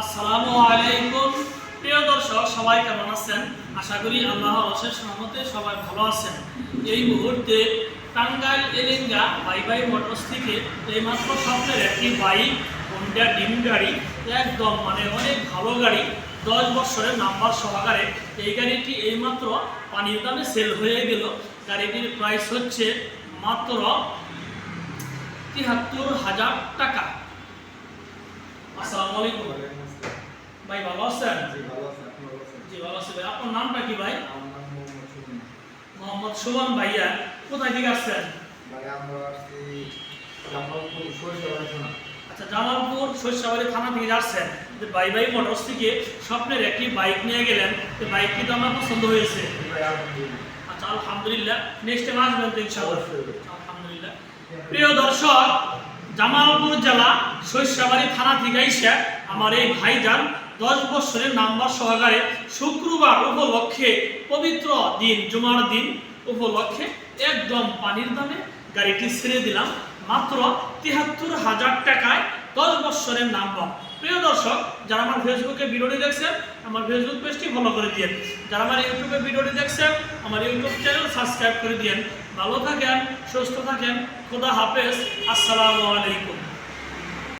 আসসালামু আলাইকুম। প্রিয় দর্শক, সবাই কেমন আছেন? আশা করি আল্লাহর অশেষ রহমতে সবাই ভালো আছেন। এই মুহূর্তে টাঙ্গাইল এলেঙ্গা বাই বাই মোটরস থেকে এইমাত্র স্বপ্নের একটি বাইক হোন্ডা ডিম গাড়ি, একদম মানে অনেক ভালো গাড়ি, দশ বছরের নাম্বার সহকারে এই গাড়িটি এইমাত্র পানির দামে সেল হয়ে গেল। গাড়িটির প্রাইস হচ্ছে মাত্র তিয়াত্তর হাজার টাকা। আসসালামু আলাইকুম। ভাই ভালো আছেন? জি ভালো আছি ভাই। আপনার নামটা কি ভাই? মোহাম্মদ সুমন ভাইয়া কোথায় থেকে আসছেন? আচ্ছা জামালপুর শস্যবাড়ি থানা থেকে যাচ্ছেন। যে বাই বাই মোটরস থেকে স্বপ্নের একটি বাইক নিয়ে গেলেন। তো বাইকটি তো আমার পছন্দ হয়েছে? আচ্ছা আলহামদুলিল্লাহ। নেক্সট টাইম আসবেন তো ইনশাআল্লাহ। আলহামদুলিল্লাহ। প্রিয় দর্শক জামালপুর জেলা শস্যবাড়ি থানা থেকে এসে আমার এই ভাইজান দশ বছরের নাম্বার সহকারে শুক্রবার উপলক্ষে পবিত্র দিন, জুমার দিন উপলক্ষে একদম পানির দামে গাড়িটি ছেড়ে দিলাম। মাত্র তিয়াত্তর হাজার টাকায় দশ বছরের নাম্বার। প্রিয় দর্শক, যারা আমার ফেসবুকে ভিডিওটি দেখছেন, আমার ফেসবুক পেজটি ফলো করে দিন যারা আমার ইউটিউবে ভিডিওটি দেখছেন, আমার ইউটিউব চ্যানেল সাবস্ক্রাইব করে দিন ভালো থাকেন, সুস্থ থাকেন, খোদা হাফেজ। আসসালামু আলাইকুম।